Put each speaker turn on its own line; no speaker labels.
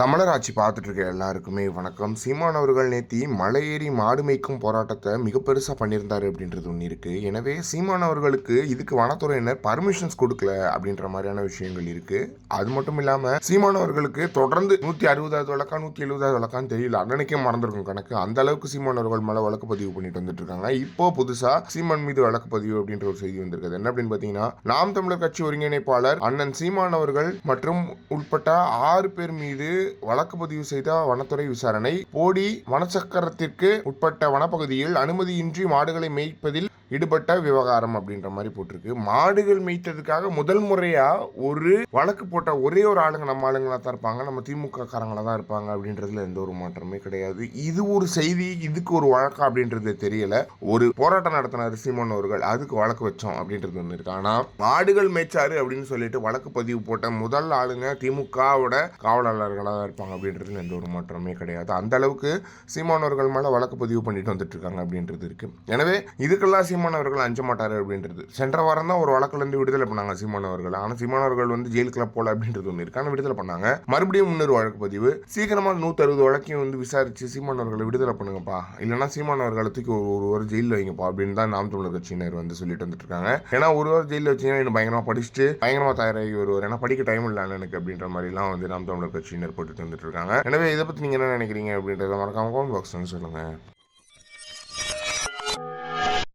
தமிழர் ஆட்சி பார்த்துட்டு இருக்க எல்லாருக்குமே வணக்கம். சீமான் அவர்கள் நேத்தி மலையேறி மாடு மேய்க்கும் போராட்டத்தை மிக பெருசாக பண்ணியிருந்தார் அப்படின்றது ஒன்று இருக்குது எனவே சீமான் அவர்களுக்கு இதுக்கு வனத்துறையினர் பர்மிஷன்ஸ் கொடுக்கல அப்படின்ற மாதிரியான விஷயங்கள் இருக்குது அது மட்டும் இல்லாமல் சீமான் அவர்களுக்கு தொடர்ந்து நூற்றி அறுபதாவது வழக்கா நூற்றி எழுபதாவது வழக்கான்னு தெரியல. அன்னைக்கே மறந்துருக்கும் கணக்கு. அந்த அளவுக்கு சீமான் அவர்கள் மேலே வழக்கு பதிவு பண்ணிட்டு வந்துட்டு இருக்காங்க இப்போ புதுசாக சீமான் மீது வழக்கு பதிவு அப்படின்ற ஒரு செய்தி வந்திருக்குது. என்ன அப்படின்னு பார்த்தீங்கன்னா நாம் தமிழர் கட்சி ஒருங்கிணைப்பாளர் அண்ணன் சீமான் அவர்கள் மற்றும் உட்பட்ட ஆறு பேர் மீது வழக்கு பதிவு செய்த வனத்துறை விசாரணை போடி வனச்சக்கரத்திற்கு உட்பட்ட வனப்பகுதியில் அனுமதியின்றி மாடுகளை மேய்ப்பதில் ஈடுபட்ட விவகாரம் அப்படின்ற மாதிரி போட்டிருக்கு. மாடுகள் மேய்த்ததுக்காக முதல் முறையாக ஒரு வழக்கு போட்ட ஒரே ஒரு ஆளுங்க நம்ம ஆளுங்களாக தான் இருப்பாங்க. நம்ம திமுக காரங்களாக தான் இருப்பாங்க அப்படின்றதுல எந்த ஒரு மாற்றமே கிடையாது. இது ஒரு செய்தி இதுக்கு ஒரு வழக்கா அப்படின்றது தெரியல. ஒரு போராட்டம் நடத்தினார் சீமான் அவர்கள். அதுக்கு வழக்கு வச்சோம் அப்படின்றது ஒன்று இருக்கு. ஆனால் மாடுகள் மேய்ச்சாரு அப்படின்னு சொல்லிட்டு வழக்கு பதிவு போட்ட முதல் ஆளுங்க திமுகவோட காவலாளர்களாக தான் இருப்பாங்க அப்படின்றதுல எந்த ஒரு மாற்றமே கிடையாது. அந்த அளவுக்கு சீமானவர்கள் மேலே வழக்கு பதிவு பண்ணிட்டு வந்துட்டு இருக்காங்க அப்படின்றது இருக்கு. எனவே இதுக்கெல்லாம் சீமானவர்கள் அஞ்ச மாட்டார் அப்படின்றது. சென்ற வாரம் தான் ஒரு வழக்குலேருந்து விடுதலை பண்ணாங்க சீமானவர்கள் ஆனால் சீமானவர்கள் வந்து ஜெயிலுக்குள்ள போல அப்படின்றது ஒன்று இருக்கு. விடுதலை பண்ணாங்க. மறுபடியும் முன்னொரு வழக்கு பதிவு. சீக்கிரமா நூத்தி அறுபது வழக்கையும் வந்து விசாரிச்சு சீமானவர்களை விடுதலை பண்ணுங்கப்பா. இல்லைன்னா சீமானவர்களை தூக்கி ஒரு ஒரு ஜெயிலில் வைங்கப்பா அப்படின்னு தான் நாம் தமிழர் கட்சியினர் வந்து சொல்லிட்டு வந்துட்டு இருக்காங்க ஏன்னா ஒரு வாரம் ஜெயிலில் வச்சீங்கன்னா இன்னும் பயங்கரமா படிச்சுட்டு பயங்கரமா தயாராகி வருவார். ஏன்னா படிக்க டைம் இல்லை எனக்கு அப்படின்ற மாதிரிலாம் வந்து நாம் தமிழர் கட்சியினர் போட்டுட்டு வந்துட்டு இருக்காங்க எனவே இதை பத்தி நீங்க என்ன நினைக்கிறீங்க அப்படின்றத மறக்காம கமெண்ட் பாக்ஸ் சொல்லுங்க.